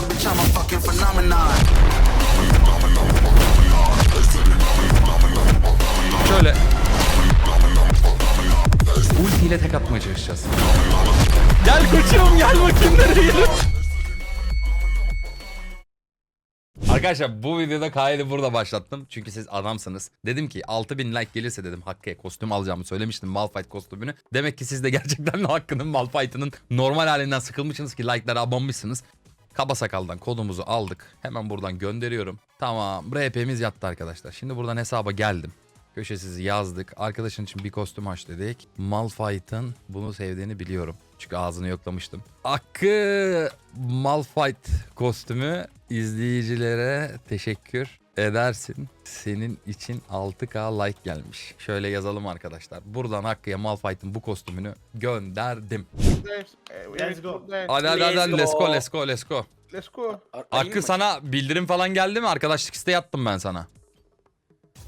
phenomenon, bitch, I'm a fucking phenomenon. Şöyle. Ultiyle tek atmaya çalışacağız. Gel koçum gel bakayım nereye. Arkadaşlar bu videoda kaydı burada başlattım. Çünkü siz adamsınız. Dedim ki 6000 like gelirse dedim Hakkı'ya kostüm alacağımı söylemiştim. Malphite kostümünü. Demek ki siz de gerçekten Hakkı'nın Malphite'ının normal halinden sıkılmışsınız ki like'lara abanmışsınız. Kaba sakaldan kodumuzu aldık. Hemen buradan gönderiyorum. Tamam RP'miz yattı arkadaşlar. Şimdi buradan hesaba geldim. Köşesizi yazdık. Arkadaşın için bir kostüm aç dedik. Malphite'ın bunu sevdiğini biliyorum. Çünkü ağzını yoklamıştım. Hakkı Malphite kostümü izleyicilere teşekkür edersin. Senin için 6K like gelmiş. Şöyle yazalım arkadaşlar. Buradan Hakkı'ya Malphite'ın bu kostümünü gönderdim. Let's go. Hadi hadi hadi, hadi let's go let's go let's go. Let's go. Hakkı sana bildirim falan geldi mi? Arkadaşlık isteği attım ben sana.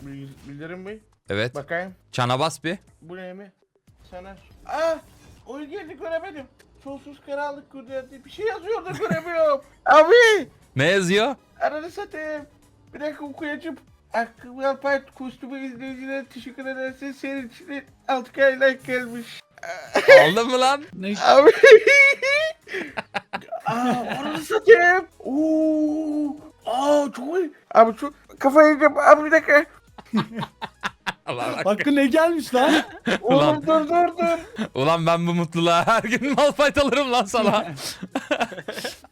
Bil- Bildirim mi? Evet. Bakayım. Çana bas bir. Bu ne mi? Sana. Ah! Oyun geldi göremedim. Sonsuz karanlık kudreti. Bir şey yazıyor da göremiyorum. Abi! Ne yazıyor? Ananı satayım. Bir dakika okuyacağım. Hakkı Alpayt kostümü izleyicilere teşekkür edersin. Senin için de 6 like gelmiş. Aldın mı lan? Abi! Aa, ananı satayım. Oo! Aa çok iyi. Abi çok kafayı yiyeceğim. Abi bir dakika. Allah Hakkı ne gelmiş lan? Ulan. Oğlum dur dur dur. Ulan ben bu mutluluğa her gün Malphite alırım lan sana.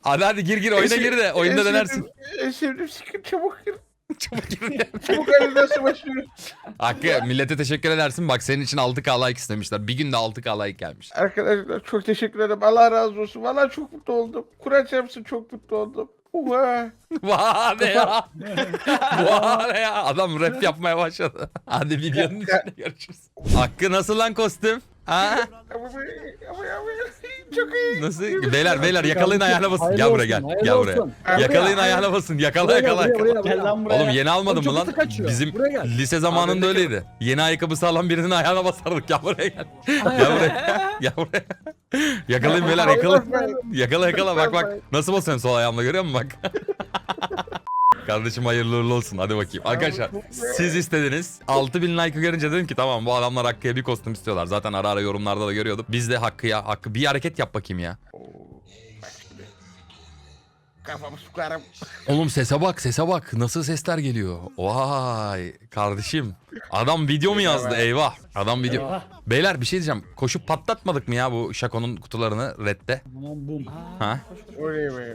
hadi hadi gir gir oyuna gir de oyunda denersin. En sevdiğim sikir çabuk gir. Çabuk gir. Çabuk elinden savaşıyor. Hakkı millete teşekkür edersin. Bak senin için 6K like istemişler. Bir günde 6K like gelmiş. Arkadaşlar çok teşekkür ederim. Allah razı olsun. Vallahi çok mutlu oldum. Kur'an çarpsın çok mutlu oldum. Vay ne ya. Vay ne ya. Adam rap yapmaya başladı. Hadi videonun içinde görüşürüz. Hakkı nasıl lan kostüm? Ama çok iyi. Nasıl? Beyler beyler yakalayın ayağına basın. Gel buraya gel. Gel buraya. Yakalayın ayağına basın. Yakala yakala buraya, yakala. buraya, Gel lan buraya. Oğlum yeni almadın Oğlum mı çok lan? hızlı kaçıyor. Bizim Buraya gel. lise zamanında öyleydi. Yeni ayakkabısı alan birinin ayağına basardık. Gel buraya gel. Gel buraya. Gel buraya. Yakalayın beyler yakalayın. Yakala yakala bak bak. Nasıl basıyorsun sol ayağımla görüyor musun bak. Kardeşim hayırlı uğurlu olsun. Hadi bakayım. Arkadaşlar siz istediniz. 6000 like görünce dedim ki tamam bu adamlar Hakkı'ya bir kostüm istiyorlar. Zaten ara ara yorumlarda da görüyordum. Biz de Hakkı'ya Hakkı bir hareket yap bakayım ya. Kafamı sokarım. Oğlum sese bak sese bak nasıl sesler geliyor. Vay kardeşim. Adam video mu yazdı eyvah. Adam video. Eyvah. Beyler bir şey diyeceğim. Koşup patlatmadık mı ya bu Şako'nun kutularını redde? Aman bum. Ha?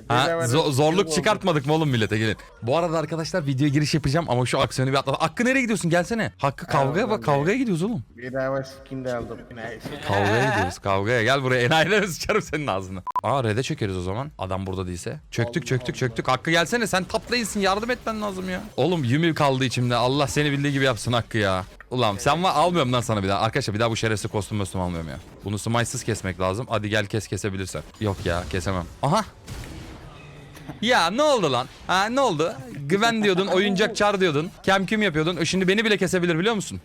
Ha? Zo- zorluk oldu. çıkartmadık mı oğlum millete gelin. Bu arada arkadaşlar video giriş yapacağım ama şu aksiyonu bir atla. Hakkı nereye gidiyorsun gelsene. Hakkı kavgaya bak kavgaya gidiyoruz oğlum. Bedava skin de aldım. Nice. Kavgaya gidiyoruz kavgaya. Gel buraya enayileri sıçarım senin ağzına. Aa red'e çökeriz o zaman. Adam burada değilse. Çöktük çöktük çöktük. Hakkı gelsene sen top lane'sin yardım etmen lazım ya. Oğlum Yumi kaldı içimde. Allah seni bildiği gibi yapsın Hakkı ya. Ulan sen var almıyorum lan sana bir daha. Arkadaşlar bir daha bu şerefsiz kostüm kostüm almıyorum ya. Bunu smite'sız kesmek lazım. Hadi gel kes kesebilirsen. Yok ya kesemem. Aha. Ya ne oldu lan? Ha ne oldu? Güven diyordun, oyuncak çar diyordun. Kem küm yapıyordun. E, Şimdi beni bile kesebilir biliyor musun?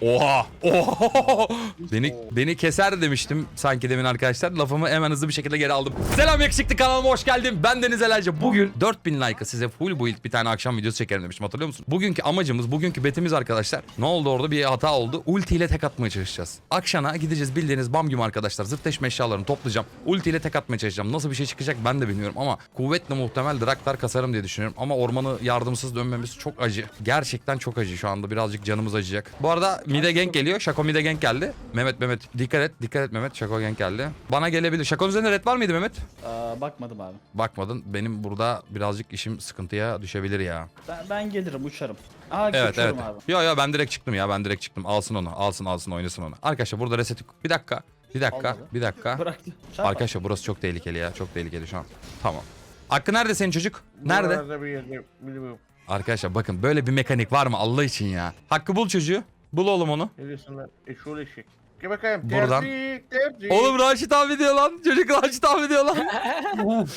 Oha! Oha! Beni beni keser demiştim sanki demin arkadaşlar. Lafımı hemen hızlı bir şekilde geri aldım. Selam yakışıklı kanalıma hoş geldin. Ben Deniz Elerci. Bugün 4000 like'a size full build bir tane akşam videosu çekerim demiştim hatırlıyor musun? Bugünkü amacımız, bugünkü betimiz arkadaşlar. Ne oldu orada? Bir hata oldu. Ulti ile tek atmaya çalışacağız. Akşana gideceğiz bildiğiniz bam güm arkadaşlar. Zıtleşme eşyalarını toplayacağım. Ulti ile tek atmaya çalışacağım. Nasıl bir şey çıkacak ben de bilmiyorum ama kuvvetle muhtemel Draktar kasarım diye düşünüyorum. Ama ormanı yardımsız dönmemiz çok acı. Gerçekten çok acı şu anda. Birazcık canımız acıyacak. Bu arada mide gank geliyor. Şako mide gank geldi. Mehmet Mehmet dikkat et. Dikkat et Mehmet. Şako gank geldi. Bana gelebilir. Şako'nun üzerinde red var mıydı Mehmet? Aa, bakmadım abi. Bakmadın. Benim burada birazcık işim sıkıntıya düşebilir ya. Ben, ben gelirim uçarım. Aa Evet evet. abi. Yo yo ben direkt çıktım ya. Ben direkt çıktım. Alsın onu. Alsın alsın oynasın onu. Arkadaşlar burada reset. Bir dakika. Bir dakika. Olmadı. Bir dakika. Bıraktı. Arkadaşlar burası çok tehlikeli ya. Çok tehlikeli şu an. Tamam. Hakkı nerede senin çocuk? Nerede? Buralarda bir yerde bilmiyorum. Arkadaşlar bakın böyle bir mekanik var mı Allah için ya? Hakkı bul çocuğu. Bul oğlum onu. Ne diyorsun lan? Eşol eşek. Gel bakayım. Buradan. Tercih, tercih. Oğlum Raşit abi diyor lan. Çocuk Raşit abi diyor lan.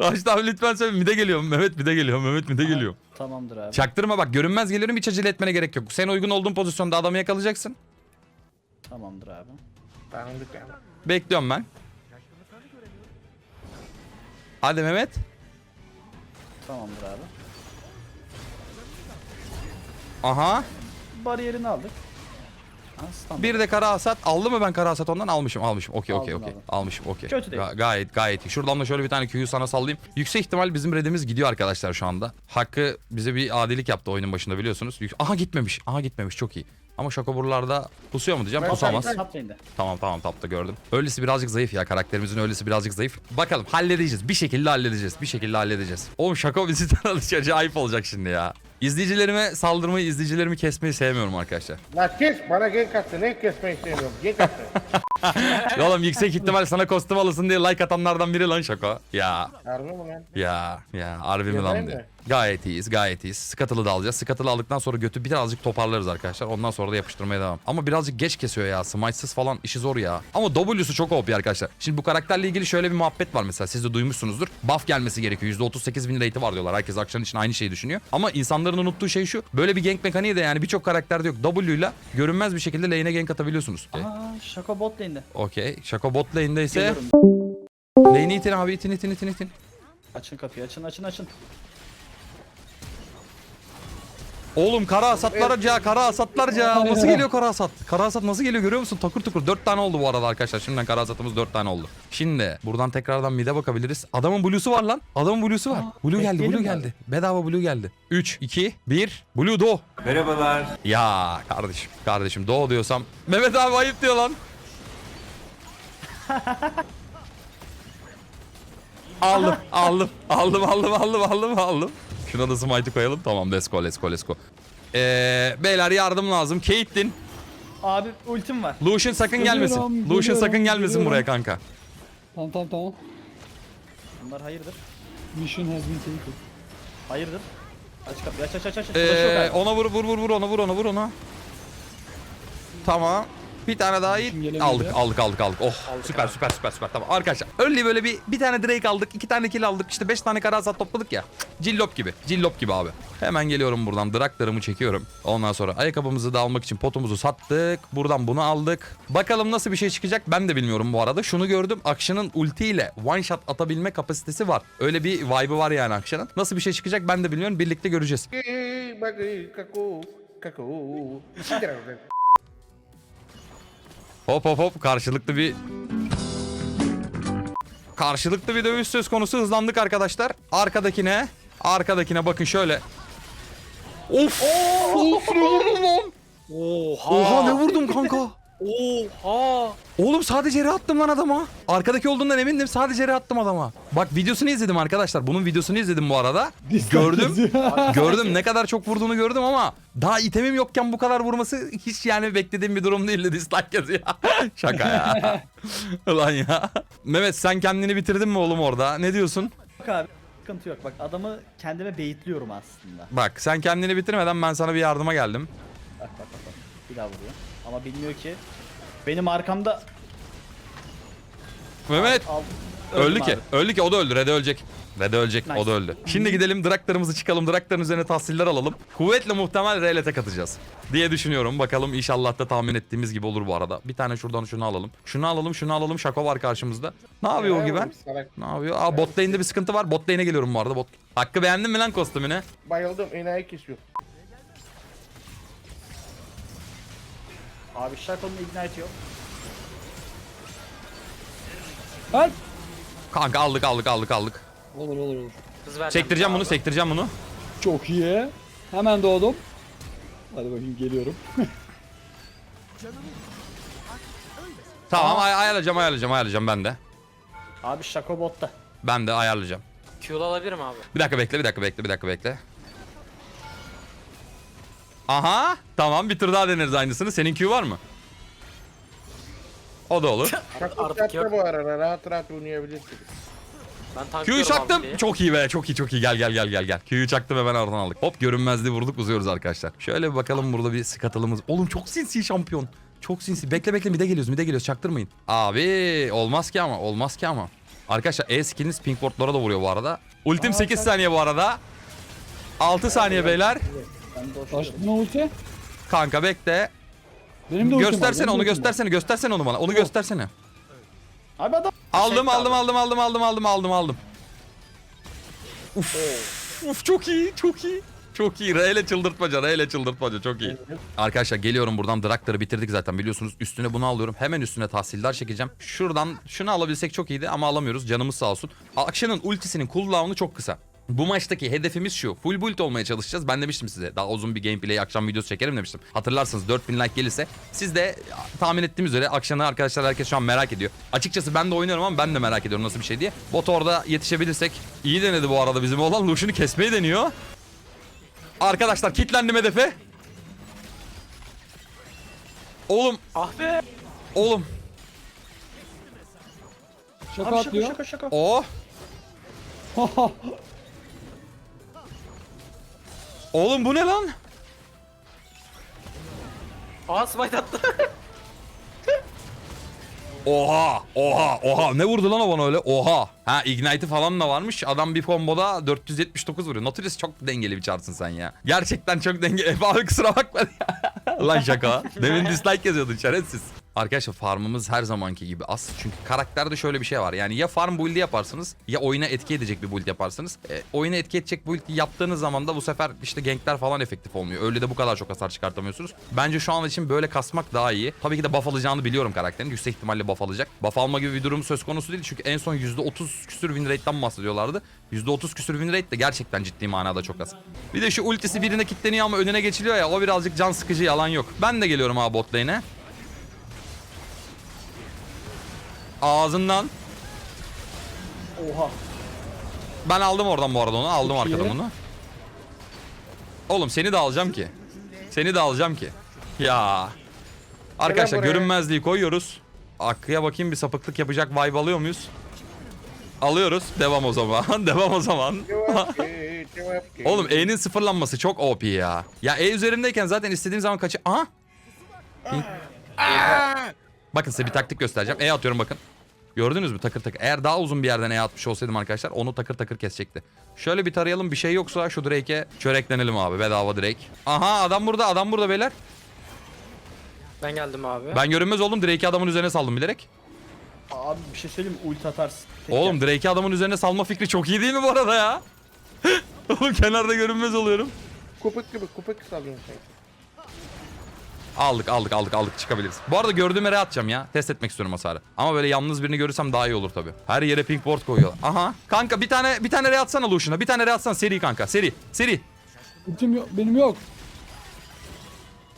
Raşit abi lütfen söyle. Mide geliyor. Mehmet mide geliyor. Mehmet mide geliyor. Tamamdır abi. Çaktırma bak görünmez geliyorum hiç acele etmene gerek yok. Sen uygun olduğun pozisyonda adamı yakalayacaksın. Tamamdır abi. Tanıdık yani. Bekliyorum ben. Hadi Mehmet. Tamamdır abi. Aha. Bariyerini aldık. Ha, standart. Bir de kara hasat. Aldı mı ben kara hasat ondan? Almışım almışım. Okey okey Aldın, okey. aldın. Almışım okey. Kötü değil. Ga- gayet gayet iyi. Şuradan da şöyle bir tane Q'yu sana sallayayım. Yüksek ihtimal bizim redimiz gidiyor arkadaşlar şu anda. Hakkı bize bir adilik yaptı oyunun başında biliyorsunuz. Yük- Aha gitmemiş. Aha gitmemiş çok iyi. Ama şokoburlarda pusuyor mu diyeceğim? Pusamaz. ben- Top lane'de. Tamam tamam tapta gördüm. Öylesi birazcık zayıf ya karakterimizin öylesi birazcık zayıf. Bakalım halledeceğiz. Bir şekilde halledeceğiz. Bir şekilde halledeceğiz. Oğlum şaka bizi tanıdık acayip olacak şimdi ya. İzleyicilerime saldırmayı, izleyicilerimi kesmeyi sevmiyorum arkadaşlar. La kes bana genk attı ne kesmeyi istemiyorum genk attı. Ya Oğlum yüksek ihtimal sana kostüm alısın diye like atanlardan biri lan şaka. Ya Harbi mi lan? ya ya harbi mi lan Yapayım diye. mı? Gayet iyiyiz gayet iyiyiz. Scuttle'ı da alacağız. Scuttle'ı aldıktan sonra götü birazcık toparlarız arkadaşlar. Ondan sonra da yapıştırmaya devam. Ama birazcık geç kesiyor ya. Smite'sız falan işi zor ya. Ama W'su çok OP arkadaşlar. Şimdi bu karakterle ilgili şöyle bir muhabbet var mesela. Siz de duymuşsunuzdur. Buff gelmesi gerekiyor. %38 bin rate'i var diyorlar. Herkes akşam için aynı şeyi düşünüyor. Ama insanların unuttuğu şey şu. Böyle bir gank mekaniği de yani birçok karakterde yok. W ile görünmez bir şekilde lane'e gank atabiliyorsunuz. Aa şaka bot lane'de. Okey. Şako bot lane'de ise Geliyorum. lane'i itin abi itin itin itin itin. Açın kapıyı açın açın açın. Oğlum kara hasatlarca, kara hasatlarca. Nasıl geliyor kara hasat? Kara hasat nasıl geliyor görüyor musun? Takır tukur. Dört tane oldu bu arada arkadaşlar. Şimdiden kara hasatımız dört tane oldu. Şimdi buradan tekrardan mid'e bakabiliriz. Adamın blue'su var lan. Adamın blue'su var. Blue geldi, blue geldi. Bedava blue geldi. 3, 2, 1. Blue do. Merhabalar. Ya kardeşim, kardeşim do diyorsam. Mehmet abi ayıp diyor lan. aldım, aldım, aldım, aldım, aldım, aldım, aldım. Şuna da smite'ı koyalım. Tamam, let's go, let's go, let's go. Ee, beyler yardım lazım. Caitlyn, Abi ultim var. Lucian sakın gelmesin. Geliyorum, Lucian geliyorum, sakın gelmesin geliyorum. buraya kanka. Tamam tamam tamam. Bunlar hayırdır? Mission has been taken. Hayırdır? Aç kapıyı aç aç aç aç. Flash yok Ee, abi. ona vur, vur, vur, vur, ona vur, ona vur, ona. Tamam. Bir tane daha iyi. Aldık, aldık, aldık, aldık. Oh, süper, süper, süper, süper. Tamam arkadaşlar. Öyle böyle bir bir tane Drake aldık, iki tane kill aldık. İşte beş tane kara hasat topladık ya. Cillop gibi, cillop gibi abi. Hemen geliyorum buradan. Draklarımı çekiyorum. Ondan sonra ayakkabımızı da almak için potumuzu sattık. Buradan bunu aldık. Bakalım nasıl bir şey çıkacak ben de bilmiyorum bu arada. Şunu gördüm. Akşan'ın ultiyle one shot atabilme kapasitesi var. Öyle bir vibe'ı var yani Akşan'ın. Nasıl bir şey çıkacak ben de bilmiyorum. Birlikte göreceğiz. Hop hop hop karşılıklı bir karşılıklı bir dövüş söz konusu hızlandık arkadaşlar. Arkadakine arkadakine bakın şöyle. Of! of ne vurdum lan? Oha. Oha ne vurdum kanka? Oha. Oğlum sadece re attım lan adama. Arkadaki olduğundan emindim sadece re attım adama. Bak videosunu izledim arkadaşlar. Bunun videosunu izledim bu arada. Gördüm. gördüm ne kadar çok vurduğunu gördüm ama daha itemim yokken bu kadar vurması hiç yani beklediğim bir durum değildi dislike yazıyor. Şaka ya. Ulan ya. Mehmet sen kendini bitirdin mi oğlum orada? Ne diyorsun? Bak abi sıkıntı yok. Bak adamı kendime beyitliyorum aslında. Bak sen kendini bitirmeden ben sana bir yardıma geldim. Bak bak bak. bak. Bir daha vuruyor. Ama bilmiyor ki. Benim arkamda Mehmet al. öldü ki. Öldü ki o da öldü. Red ölecek. Red ölecek. O Nice. da öldü. Şimdi gidelim draklarımızı çıkalım. Drakların üzerine tahsiller alalım. Kuvvetle muhtemel R'le tek atacağız. Diye düşünüyorum. Bakalım inşallah da tahmin ettiğimiz gibi olur bu arada. Bir tane şuradan şunu alalım. Şunu alalım şunu alalım. Şako var karşımızda. Ne yapıyor o güven? Ne yapıyor? Aa bot lane'de bir sıkıntı var. Bot lane'e geliyorum bu arada. Bot. Hakkı beğendin mi lan kostümünü? Bayıldım enayi kesiyor. Abi Shaco'nun ignite yok. Help. Kanka aldık aldık aldık aldık. Olur olur olur. Sektireceğim bunu sektireceğim bunu. Çok iyi. Hemen doğdum. Hadi bakayım geliyorum. Tamam ay ayarlayacağım ayarlayacağım ayarlayacağım ben de. Abi Shaco botta. Ben de ayarlayacağım. Q'lu alabilirim abi. Bir dakika bekle bir dakika bekle bir dakika bekle. Aha tamam bir tur daha deneriz aynısını. Senin Q var mı? O da olur. Kaku Artık yok. bu arada rahat rahat oynayabilirsin. Ben Q'yu tanklıyorum çaktım. abi. Çok iyi be çok iyi çok iyi gel gel gel gel gel. Q'yu çaktım hemen oradan aldık. Hop görünmezliği vurduk uzuyoruz arkadaşlar. Şöyle bir bakalım burada bir skatılımız. Oğlum çok sinsi şampiyon. Çok sinsi. Bekle bekle mide geliyoruz mide geliyoruz çaktırmayın. Abi olmaz ki ama olmaz ki ama. Arkadaşlar E skilliniz pinkboardlara da vuruyor bu arada. Ultim 8 saniye bu arada. 6 saniye beyler. Ben Açtın ulti. Kanka bekle. Benim de ultim var, Göstersene benim de onu ultim var. göstersene göstersene onu bana. Onu göstersene. Abi adam. Aldım aldım aldım aldım aldım aldım aldım aldım. Uf. Uf çok iyi çok iyi. Çok iyi. Reyle çıldırtmaca, reyle çıldırtmaca çok iyi. Arkadaşlar geliyorum buradan Draktar'ı bitirdik zaten biliyorsunuz. Üstüne bunu alıyorum. Hemen üstüne tahsildar çekeceğim. Şuradan şunu alabilsek çok iyiydi ama alamıyoruz. Canımız sağ olsun. Akşan'ın ultisinin cooldown'u çok kısa. Bu maçtaki hedefimiz şu. Full build olmaya çalışacağız. Ben demiştim size. Daha uzun bir gameplay akşam videosu çekerim demiştim. Hatırlarsınız 4000 like gelirse. Siz de tahmin ettiğim üzere akşamı arkadaşlar herkes şu an merak ediyor. Açıkçası ben de oynuyorum ama ben de merak ediyorum nasıl bir şey diye. Bot orada yetişebilirsek. iyi denedi bu arada bizim olan. Lucian'ı kesmeyi deniyor. Arkadaşlar kilitlendim hedefe. Oğlum. Ah be. Oğlum. Şaka Abi şaka atlıyor. şaka şaka. O. Oğlum bu ne lan? Aa smite attı. Oha, oha, oha. Ne vurdu lan o bana öyle? Oha. Ha Ignite'i falan da varmış. Adam bir komboda 479 vuruyor. Nautilus çok dengeli bir çarsın sen ya. Gerçekten çok dengeli. Abi kusura bakma lan şaka. Demin dislike yazıyordun şerefsiz. Arkadaşlar farmımız her zamanki gibi az. Çünkü karakterde şöyle bir şey var. Yani ya farm build'i yaparsınız ya oyuna etki edecek bir build yaparsınız. E, oyuna etki edecek build yaptığınız zaman da bu sefer işte gankler falan efektif olmuyor. Öyle de bu kadar çok hasar çıkartamıyorsunuz. Bence şu an için böyle kasmak daha iyi. Tabii ki de buff alacağını biliyorum karakterin. Yüksek ihtimalle buff alacak. Buff alma gibi bir durum söz konusu değil. Çünkü en son %30 küsür win rate'den bahsediyorlardı. %30 küsür win rate de gerçekten ciddi manada çok az. Bir de şu ultisi birine kilitleniyor ama önüne geçiliyor ya. O birazcık can sıkıcı yalan yok. Ben de geliyorum abi bot lane'e. Ağzından. Oha. Ben aldım oradan bu arada onu. Aldım Çok iyi. arkadan onu. Oğlum seni de alacağım ki. Seni de alacağım ki. Ya. Arkadaşlar görünmezliği koyuyoruz. Akkıya bakayım bir sapıklık yapacak vibe alıyor muyuz? Alıyoruz. Devam o zaman. Devam o zaman. Oğlum E'nin sıfırlanması çok OP ya. Ya E üzerindeyken zaten istediğim zaman kaçı... Aha! Bakın size bir taktik göstereceğim. E atıyorum bakın. Gördünüz mü takır takır. Eğer daha uzun bir yerden E atmış olsaydım arkadaşlar onu takır takır kesecekti. Şöyle bir tarayalım bir şey yoksa şu Drake'e çöreklenelim abi. Bedava Drake. Aha adam burada adam burada beyler. Ben geldim abi. Ben görünmez oldum Drake'i adamın üzerine saldım bilerek. Abi bir şey söyleyeyim mi? Ulti atarsın. Tek Oğlum. Drake'i adamın üzerine salma fikri çok iyi değil mi bu arada ya? Oğlum kenarda görünmez oluyorum. Kupuk gibi kupuk salıyorsun sen. Aldık aldık aldık aldık çıkabiliriz. Bu arada gördüğüm yere atacağım ya. Test etmek istiyorum hasarı. Ama böyle yalnız birini görürsem daha iyi olur tabii. Her yere pink board koyuyorlar. Aha. Kanka bir tane bir tane re atsana Lucian'a. Bir tane re atsana seri kanka. Seri. Seri. Ultim yok, benim yok.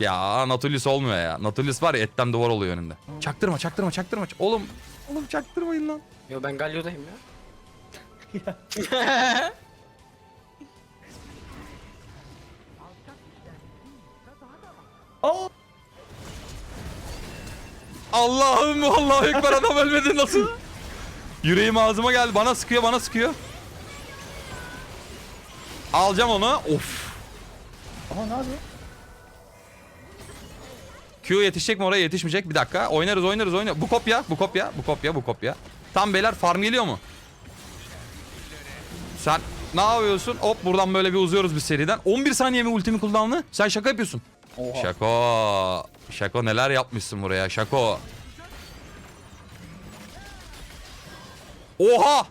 Ya Nautilus olmuyor ya. Nautilus var ya etten duvar oluyor önünde. Çaktırma çaktırma çaktırma. Oğlum. Oğlum çaktırmayın lan. Yo ben Galio'dayım ya. Aa! Allah'ım Allahu ekber adam ölmedi nasıl? Yüreğim ağzıma geldi. Bana sıkıyor bana sıkıyor. Alacağım onu. Of. Aha ne yapıyor? Q yetişecek mi oraya yetişmeyecek bir dakika. Oynarız oynarız oynarız. Bu kopya bu kopya bu kopya bu kopya. Tam beyler farm geliyor mu? Sen ne yapıyorsun? Hop buradan böyle bir uzuyoruz bir seriden. 11 saniye mi ultimi cooldown'ı? Sen şaka yapıyorsun. Oha. Şako. Şako neler yapmışsın buraya Şako. Oha!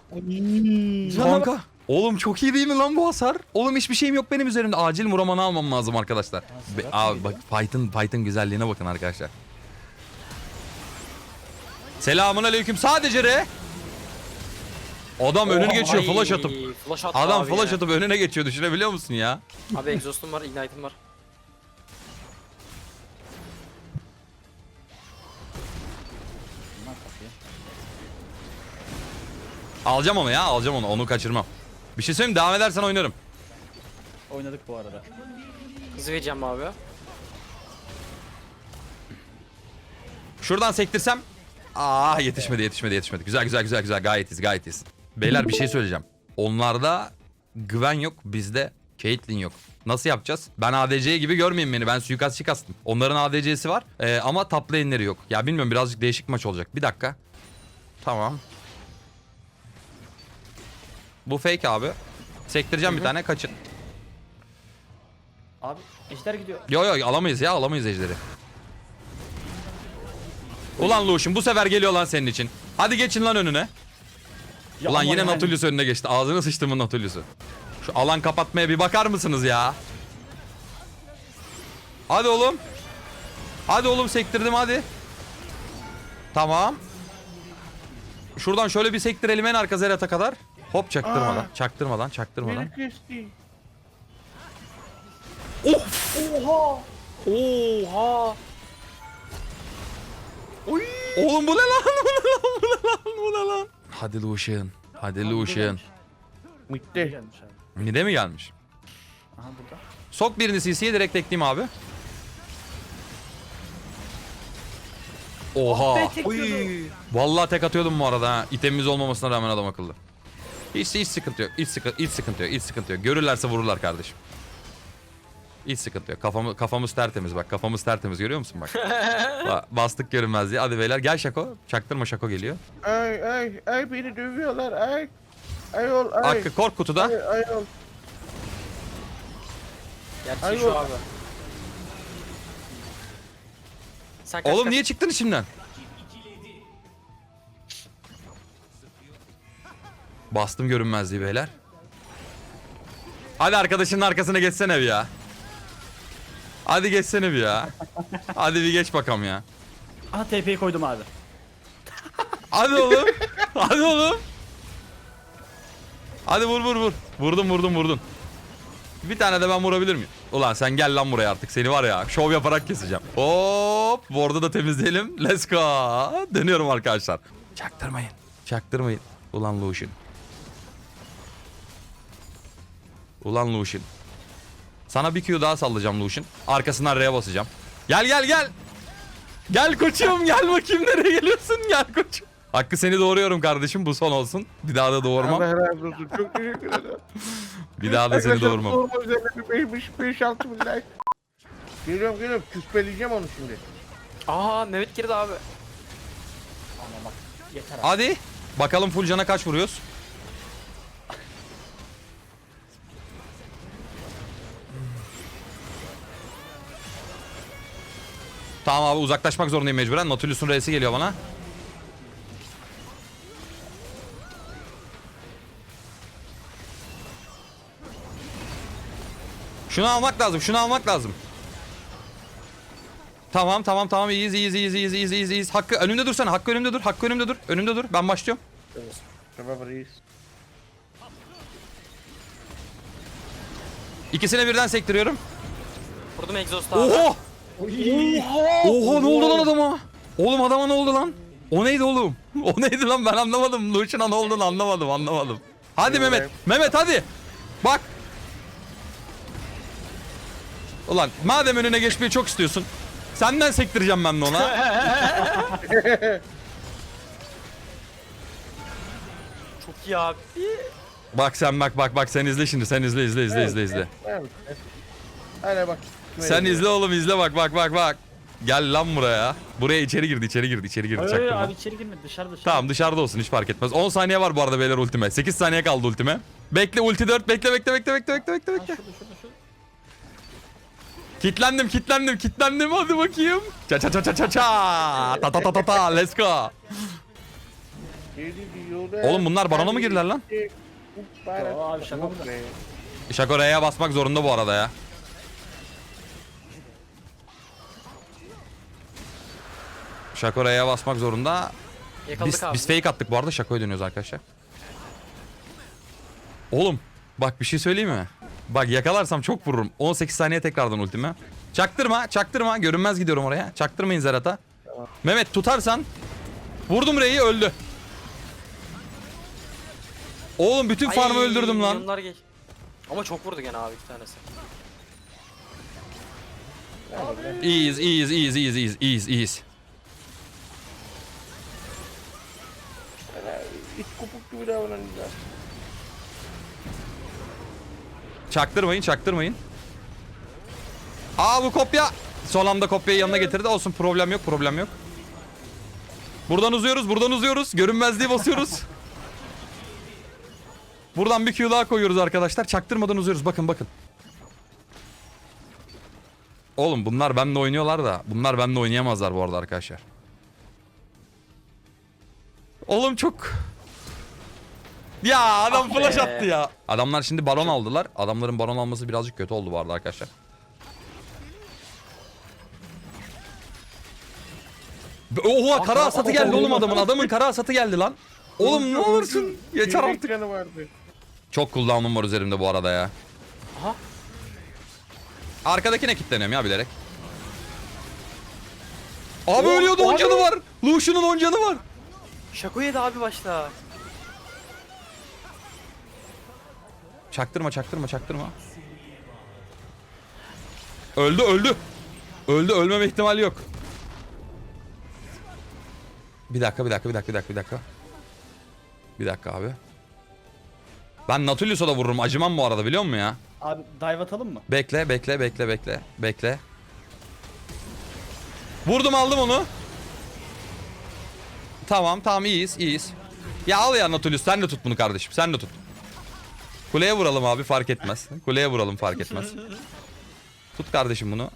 Kanka. Oğlum çok iyi değil mi lan bu hasar? Oğlum hiçbir şeyim yok benim üzerimde. Acil Muraman'ı almam lazım arkadaşlar. Be- abi bak Python Python güzelliğine bakın arkadaşlar. Selamun aleyküm. Sadece re. Adam önünü geçiyor Ay, flash atıp. Flash Adam flash ya. atıp önüne geçiyor düşünebiliyor musun ya? Abi exhaust'um var, ignite'im var. Alacağım onu ya alacağım onu onu kaçırmam. Bir şey söyleyeyim devam edersen oynarım. Oynadık bu arada. Hızı vereceğim abi. Şuradan sektirsem. Aa yetişmedi yetişmedi yetişmedi. Güzel güzel güzel güzel gayet iyiyiz gayet iyiyiz. Beyler bir şey söyleyeceğim. Onlarda Gwen yok bizde Caitlyn yok. Nasıl yapacağız? Ben ADC gibi görmeyin beni. Ben suikastçı kastım. Onların ADC'si var ee, ama top lane'leri yok. Ya bilmiyorum birazcık değişik maç olacak. Bir dakika. Tamam. Bu fake abi. Sektireceğim bir tane kaçın. Abi ejder gidiyor. Yo yo alamayız ya alamayız ejderi. Ulan Lucian bu sefer geliyor lan senin için. Hadi geçin lan önüne. Ya Ulan ama yine yani- Nautilus önüne geçti. Ağzını sıçtımın Nautilus'u. Şu alan kapatmaya bir bakar mısınız ya? Hadi oğlum. Hadi oğlum sektirdim hadi. Tamam. Şuradan şöyle bir sektirelim en arka Zerat'a kadar. Hop çaktırmadan. Aa. Çaktırmadan çaktırmadan. Beni kesti. Oha. Oğlum bu ne lan? Bu ne lan? Bu ne lan? Bu ne lan? Hadi Lucian. Hadi Lucian. Abi. Mide mi gelmiş? Aha burada. Sok birini CC'ye direkt ekleyeyim abi. Oha. Oy. Vallahi tek atıyordum bu arada ha. İtemimiz olmamasına rağmen adam akıllı. Hiç, hiç sıkıntı yok. Hiç, sıkı, hiç sıkıntı yok. Hiç sıkıntı yok. Görürlerse vururlar kardeşim. Hiç sıkıntı yok. Kafamı, kafamız tertemiz bak. Kafamız tertemiz görüyor musun bak. Bak, Bastık görünmez diye. Hadi beyler gel Şako. Çaktırma Şako geliyor. Ay ay ay beni dövüyorlar ay. Ayol ay. Hakkı kork kutuda. Ay ayol. Gerçi Ay, şu o- abi. Sen kaç Oğlum kaç- niye çıktın içimden? Bastım görünmezliği beyler. Hadi arkadaşının arkasına geçsene bir ya. Hadi geçsene bir ya. Hadi bir geç bakalım ya. Aha TP'yi koydum abi. Hadi oğlum. Hadi oğlum. Hadi vur vur vur. Vurdum vurdum vurdun. Bir tane de ben vurabilir miyim? Ulan sen gel lan buraya artık. Seni var ya şov yaparak keseceğim. Hop. Ward'u da temizleyelim. Let's go. Dönüyorum arkadaşlar. Çaktırmayın. Çaktırmayın. Ulan Lucian. Ulan Lucian. Sana bir Q daha sallayacağım Lucian. Arkasından R'ye basacağım. Gel gel gel. Gel koçum gel bakayım nereye geliyorsun gel koçum. Hakkı seni doğuruyorum kardeşim bu son olsun. Bir daha da doğurmam. Allah razı olsun. Çok teşekkür ederim. Bir daha da seni doğurmam. Doğurma üzerine bir 5 5 6 bin like. Geliyorum geliyorum. Küspeleyeceğim onu şimdi. Aa Mehmet girdi abi. Ama bak yeter abi. Hadi. Bakalım full cana kaç vuruyoruz. Tamam abi uzaklaşmak zorundayım mecburen. Nautilus'un R'si geliyor bana. Şunu almak lazım. Şunu almak lazım. Tamam tamam tamam iyiyiz iyiyiz iyiyiz iyiyiz iyiyiz iyiyiz, iyiyiz. Hakkı önümde dursana. Hakkı önümde dur. Hakkı önümde dur. Önümde dur. Ben başlıyorum. İkisine birden sektiriyorum. Vurdum egzostu abi. Oha! Oha ne oldu lan adama? Oğlum adama ne oldu lan? O neydi oğlum? O neydi lan ben anlamadım. Lucian'a ne olduğunu anlamadım anlamadım. Hadi Mehmet. Mehmet hadi. Bak. Ulan madem önüne geçmeyi çok istiyorsun. Senden sektireceğim ben de ona. Çok iyi abi. bak sen bak bak bak sen izle şimdi. Sen izle izle izle izle izle. Hadi bak. Sen izle oğlum izle bak bak bak bak. Gel lan buraya. Buraya içeri girdi içeri girdi içeri girdi. Hayır hayır, çaktırma. abi içeri girme dışarı dışarı. Tamam dışarıda olsun hiç fark etmez. 10 saniye var bu arada beyler ultime. 8 saniye kaldı ultime. Bekle ulti 4 bekle bekle bekle bekle bekle bekle Ha, bekle. şurada şurada şurada. Kitlendim kitlendim kitlendim hadi bakayım. Ça ça ça ça ça ça. Ta ta ta ta ta let's go. Oğlum bunlar barona mı girdiler lan? Aa, abi şaka mı? Şako R'ye basmak zorunda bu arada ya. Şako R'ye basmak zorunda. Yakaladık Biz, abi. biz fake attık bu arada Şako'ya dönüyoruz arkadaşlar. Oğlum bak bir şey söyleyeyim mi? Bak yakalarsam çok vururum. 18 saniye tekrardan ultime. Çaktırma çaktırma görünmez gidiyorum oraya. Çaktırmayın Zerat'a. Mehmet tutarsan. Vurdum R'yi öldü. Oğlum bütün Ay, farmı öldürdüm lan. Ama çok vurdu gene abi iki tanesi. İyiyiz iyiyiz iyiyiz iyiyiz iyiyiz iyiyiz iyiyiz. İt kopuk gibi davranacağız. Çaktırmayın çaktırmayın. Aa bu kopya. Son anda kopyayı yanına getirdi. Olsun problem yok problem yok. Buradan uzuyoruz buradan uzuyoruz. Görünmezliği basıyoruz. Buradan bir Q daha koyuyoruz arkadaşlar. Çaktırmadan uzuyoruz bakın bakın. Oğlum bunlar benimle oynuyorlar da. Bunlar benimle oynayamazlar bu arada arkadaşlar. Oğlum çok... Ya adam Ah flash be. attı ya. Adamlar şimdi baron aldılar. Adamların baron alması birazcık kötü oldu bu arada arkadaşlar. Oha kara hasatı geldi oğlum adamın. Adamın kara hasatı geldi lan. Oğlum ne olursun. Yeter artık. ekranı vardı. Çok cooldown'um var üzerimde bu arada ya. Aha. Arkadakine kilitleniyorum ya bilerek. Abi Oo, ölüyordu 10 abi. canı var. Lucian'ın 10 canı var. Şako yedi abi başta. Çaktırma çaktırma çaktırma. Öldü öldü. Öldü ölmeme ihtimali yok. Bir dakika bir dakika bir dakika bir dakika bir dakika. Bir dakika abi. Ben Natulius'a da vururum acımam bu arada biliyor musun ya? Abi dive atalım mı? Bekle bekle bekle bekle bekle. Vurdum aldım onu. Tamam tamam iyiyiz iyiyiz. Ya al ya Nautilus sen de tut bunu kardeşim sen de tut. Kuleye vuralım abi fark etmez. Kuleye vuralım fark etmez. Tut kardeşim bunu.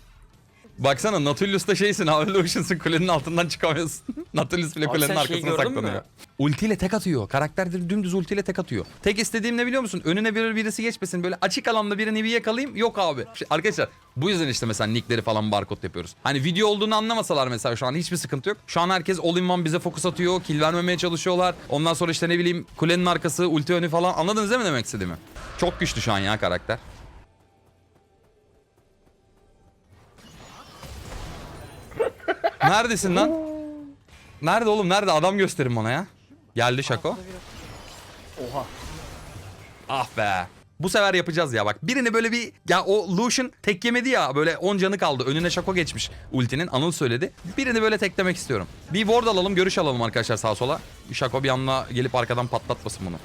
Baksana Nautilus'ta şeysin abi Lucian'sın kulenin altından çıkamıyorsun. Nautilus bile Abi kulenin sen şeyi arkasına gördün mü? saklanıyor. Ultiyle tek atıyor. Karakter dümdüz ultiyle tek atıyor. Tek istediğim ne biliyor musun? Önüne bir birisi geçmesin. Böyle açık alanda birini bir yakalayayım. Yok abi. Şey, arkadaşlar bu yüzden işte mesela nickleri falan barkod yapıyoruz. Hani video olduğunu anlamasalar mesela şu an hiçbir sıkıntı yok. Şu an herkes all in one bize fokus atıyor. Kill vermemeye çalışıyorlar. Ondan sonra işte ne bileyim kulenin arkası, ulti önü falan. Anladınız değil mi demek istediğimi? Çok güçlü şu an ya karakter. Neredesin lan? Nerede oğlum? Nerede? Adam gösterin bana ya. Geldi Şako. Oha. Ah be. Bu sefer yapacağız ya bak. Birini böyle bir ya o Lucian tek yemedi ya böyle 10 canı kaldı. Önüne Şako geçmiş ultinin. Anıl söyledi. Birini böyle teklemek istiyorum. Bir ward alalım, görüş alalım arkadaşlar sağa sola. Şako bir anda gelip arkadan patlatmasın bunu.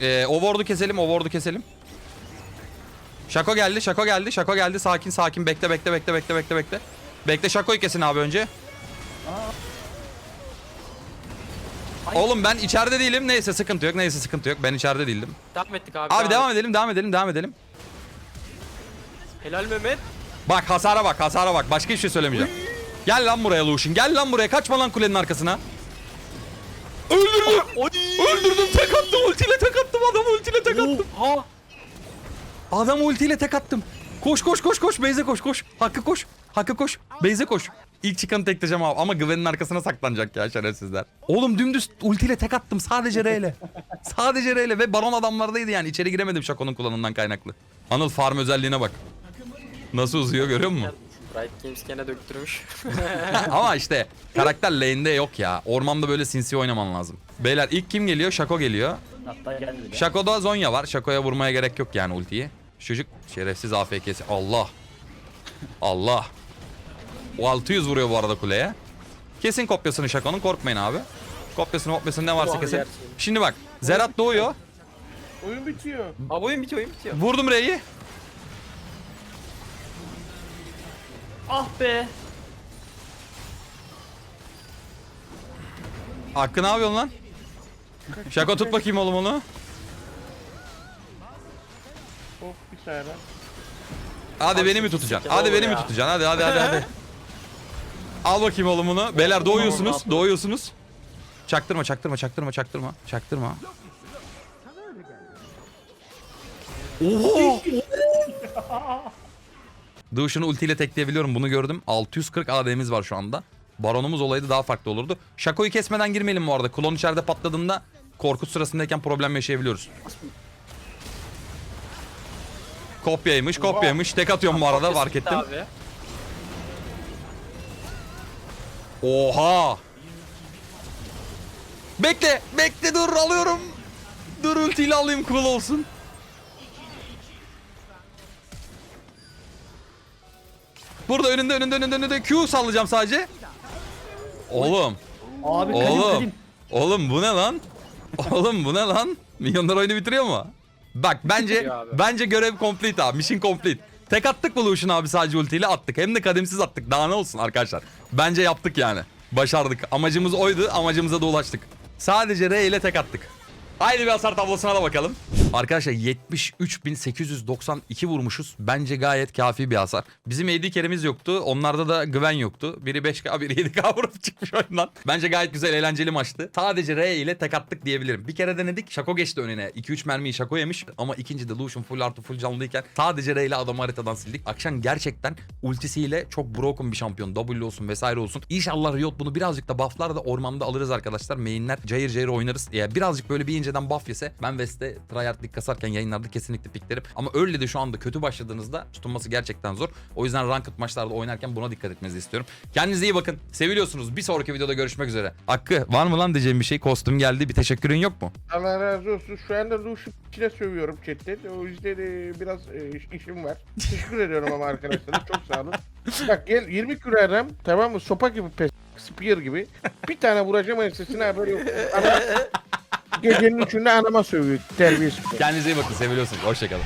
Ee, o ward'u keselim, o ward'u keselim. Şako geldi, Şako geldi, Şako geldi. Sakin sakin bekle bekle bekle bekle bekle bekle. Bekle Şako'yu kesin abi önce. Oğlum ben içeride değilim. Neyse sıkıntı yok. Neyse sıkıntı yok. Ben içeride değildim. Devam ettik abi. Abi devam edelim, devam edelim, devam edelim. Helal Mehmet. Bak hasara bak, hasara bak. Başka hiçbir şey söylemeyeceğim. Gel lan buraya Lucian. Gel lan buraya. Kaçma lan kulenin arkasına. Öldürdüm. Öldürdüm. Tek attım. Ultiyle tek attım. Adam ultiyle tek attım. Ha. Adam ultiyle tek attım. Koş koş koş koş. Beyze koş koş. Hakkı koş. Hakkı koş. Beyze koş. İlk çıkanı tekleyeceğim abi. Ama Gwen'in arkasına saklanacak ya şerefsizler. Oğlum dümdüz ultiyle tek attım. Sadece R ile. Sadece R ile. Ve baron adamlardaydı yani. İçeri giremedim Şako'nun kullanımından kaynaklı. Anıl farm özelliğine bak. Nasıl uzuyor görüyor musun? Bright Games gene döktürmüş. Ama işte karakter lane'de yok ya. Ormanda böyle sinsi oynaman lazım. Beyler ilk kim geliyor? Şako geliyor. Hatta bile. Şako'da Zonya var. Şako'ya vurmaya gerek yok yani ultiyi. Çocuk şerefsiz AFK'si. Allah. Allah. O 600 vuruyor bu arada kuleye. Kesin kopyasını Şako'nun korkmayın abi. Kopyasını kopyasını ne varsa kesin. Şimdi bak Zerat doğuyor. Oyun bitiyor. abi oyun bitiyor oyun bitiyor. Vurdum R'yi. Ah be. Hakkı ne yapıyorsun lan? Şako tut bakayım oğlum onu. Of bir saniye. Hadi beni mi tutacaksın? Hadi beni mi tutacaksın? Hadi hadi hadi hadi. Al bakayım oğlum bunu. Beyler doğuyorsunuz. Doğuyorsunuz. Çaktırma çaktırma çaktırma çaktırma. Çaktırma. Oho! Duşunu ultiyle tekleyebiliyorum bunu gördüm. 640 AD'miz var şu anda. Baronumuz olaydı daha farklı olurdu. Şakoyu kesmeden girmeyelim bu arada. Klon içeride patladığında Korkut sırasındayken problem yaşayabiliyoruz. Kopyaymış kopyaymış. Tek atıyorum bu arada fark ettim. Abi. Oha! Bekle, bekle dur alıyorum. Dur ultiyle alayım cool olsun. Burada önünde önünde önünde önünde Q sallayacağım sadece. Oğlum, Abi kadim oğlum. kadim. Oğlum bu ne lan? Oğlum bu ne lan? Milyonlar oyunu bitiriyor mu? Bak bence bence görev complete abi. Mission complete. Tek attık mı Lucian abi sadece ultiyle attık. Hem de kademsiz attık. Daha ne olsun arkadaşlar. Bence yaptık yani. Başardık. Amacımız oydu. Amacımıza da ulaştık. Sadece R ile tek attık. Haydi bir hasar tablosuna da bakalım. Arkadaşlar 73.892 vurmuşuz. Bence gayet kafi bir hasar. Bizim AD keremiz yoktu. Onlarda da güven yoktu. Biri 5K biri 7K vurup çıkmış oyundan. Bence gayet güzel eğlenceli maçtı. Sadece R ile tek attık diyebilirim. Bir kere denedik. Şako geçti önüne. 2-3 mermiyi Şako yemiş. Ama ikinci de Lucian full artı full canlıyken sadece R ile adamı haritadan sildik. Akşam gerçekten ultisiyle çok broken bir şampiyon. W olsun vesaire olsun. İnşallah Riot bunu birazcık da bufflar da ormanda alırız arkadaşlar. Mainler cayır cayır oynarız. Eğer birazcık böyle bir inceden buff yese ben West'te tryhard lig kasarken yayınlarda kesinlikle piklerim. Ama öyle de şu anda kötü başladığınızda tutunması gerçekten zor. O yüzden ranked maçlarda oynarken buna dikkat etmenizi istiyorum. Kendinize iyi bakın. Seviliyorsunuz. Bir sonraki videoda görüşmek üzere. Hakkı var mı lan diyeceğim bir şey? Kostüm geldi. Bir teşekkürün yok mu? Allah razı olsun. Şu anda Lucian içine sövüyorum chatten. O yüzden e, biraz e, işim var. Teşekkür ediyorum ama arkadaşlarım. Çok sağ olun. Bak gel 20 kilo adam tamam mı? Sopa gibi pes spear gibi. Bir tane vuracağım ensesine haber yok. Gecenin üçünde anama sövüyor. Terbiyesiz. Kendinize iyi bakın. Seviliyorsunuz. Hoşçakalın.